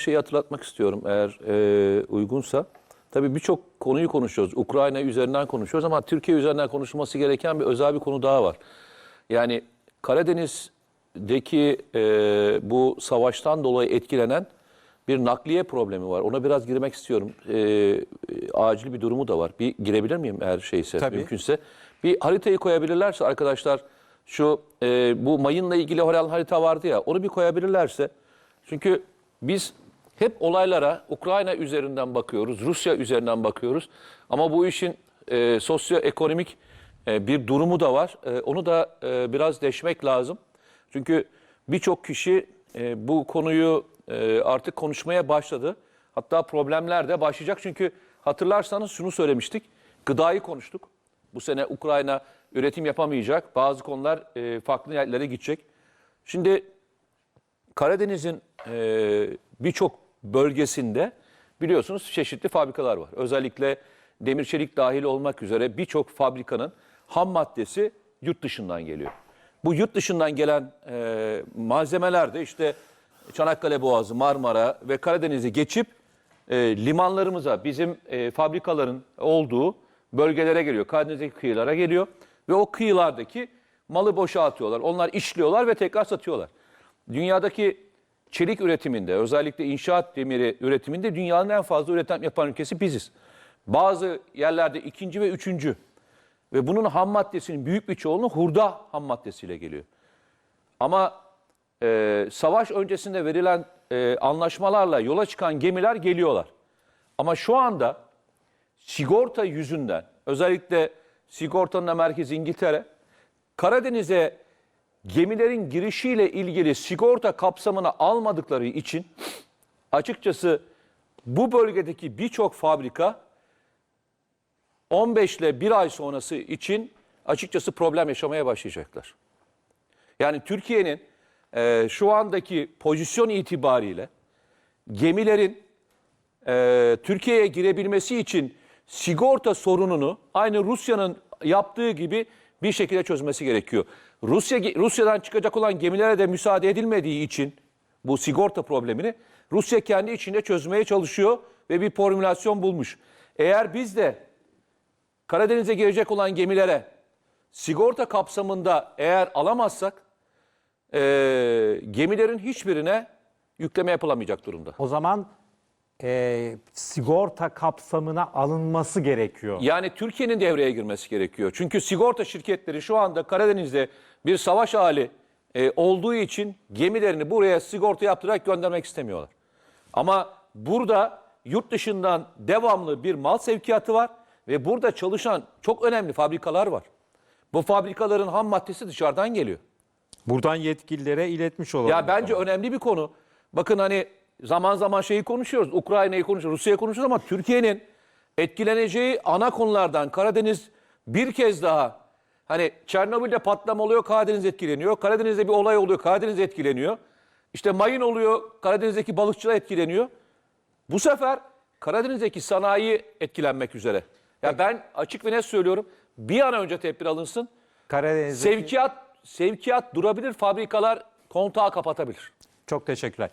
şeyi hatırlatmak istiyorum eğer e, uygunsa. Tabii birçok konuyu konuşuyoruz. Ukrayna üzerinden konuşuyoruz ama Türkiye üzerinden konuşulması gereken bir özel bir konu daha var. Yani Karadeniz'deki e, bu savaştan dolayı etkilenen bir nakliye problemi var. Ona biraz girmek istiyorum. E, e, acil bir durumu da var. Bir girebilir miyim eğer şeyse Tabii. mümkünse? Bir haritayı koyabilirlerse arkadaşlar şu e, bu mayınla ilgili olan harita vardı ya onu bir koyabilirlerse. Çünkü biz hep olaylara Ukrayna üzerinden bakıyoruz, Rusya üzerinden bakıyoruz. Ama bu işin e, sosyoekonomik e, bir durumu da var. E, onu da e, biraz deşmek lazım. Çünkü birçok kişi e, bu konuyu e, artık konuşmaya başladı. Hatta problemler de başlayacak. Çünkü hatırlarsanız şunu söylemiştik. Gıdayı konuştuk. Bu sene Ukrayna üretim yapamayacak. Bazı konular e, farklı yerlere gidecek. Şimdi Karadeniz'in e, birçok bölgesinde biliyorsunuz çeşitli fabrikalar var. Özellikle demir çelik dahil olmak üzere birçok fabrikanın ham maddesi yurt dışından geliyor. Bu yurt dışından gelen e, malzemeler de işte Çanakkale Boğazı, Marmara ve Karadeniz'i geçip e, limanlarımıza, bizim e, fabrikaların olduğu bölgelere geliyor. Karadeniz'deki kıyılara geliyor ve o kıyılardaki malı boşaltıyorlar. Onlar işliyorlar ve tekrar satıyorlar. Dünyadaki çelik üretiminde, özellikle inşaat demiri üretiminde dünyanın en fazla üretim yapan ülkesi biziz. Bazı yerlerde ikinci ve üçüncü. Ve bunun ham maddesinin büyük bir çoğunluğu hurda ham maddesiyle geliyor. Ama e, savaş öncesinde verilen e, anlaşmalarla yola çıkan gemiler geliyorlar. Ama şu anda sigorta yüzünden, özellikle sigortanın merkezi İngiltere, Karadeniz'e gemilerin girişiyle ilgili sigorta kapsamına almadıkları için açıkçası bu bölgedeki birçok fabrika 15 ile bir ay sonrası için açıkçası problem yaşamaya başlayacaklar. Yani Türkiye'nin e, şu andaki pozisyon itibariyle gemilerin e, Türkiye'ye girebilmesi için sigorta sorununu aynı Rusya'nın yaptığı gibi bir şekilde çözmesi gerekiyor. Rusya Rusya'dan çıkacak olan gemilere de müsaade edilmediği için bu sigorta problemini Rusya kendi içinde çözmeye çalışıyor ve bir formülasyon bulmuş. Eğer biz de Karadeniz'e girecek olan gemilere sigorta kapsamında eğer alamazsak e, gemilerin hiçbirine yükleme yapılamayacak durumda. O zaman e, sigorta kapsamına alınması gerekiyor. Yani Türkiye'nin devreye girmesi gerekiyor. Çünkü sigorta şirketleri şu anda Karadeniz'de bir savaş hali e, olduğu için gemilerini buraya sigorta yaptırarak göndermek istemiyorlar. Ama burada yurt dışından devamlı bir mal sevkiyatı var ve burada çalışan çok önemli fabrikalar var. Bu fabrikaların ham maddesi dışarıdan geliyor. Buradan yetkililere iletmiş olalım. Ya bence önemli bir konu. Bakın hani zaman zaman şeyi konuşuyoruz. Ukrayna'yı konuşuyoruz, Rusya'yı konuşuyoruz ama Türkiye'nin etkileneceği ana konulardan Karadeniz bir kez daha hani Çernobil'de patlama oluyor, Karadeniz etkileniyor. Karadeniz'de bir olay oluyor, Karadeniz etkileniyor. İşte mayın oluyor, Karadeniz'deki balıkçılar etkileniyor. Bu sefer Karadeniz'deki sanayi etkilenmek üzere. Ya ben açık ve net söylüyorum. Bir an önce tedbir alınsın. Karadeniz'deki... Sevkiyat sevkiyat durabilir, fabrikalar kontağı kapatabilir. Çok teşekkürler.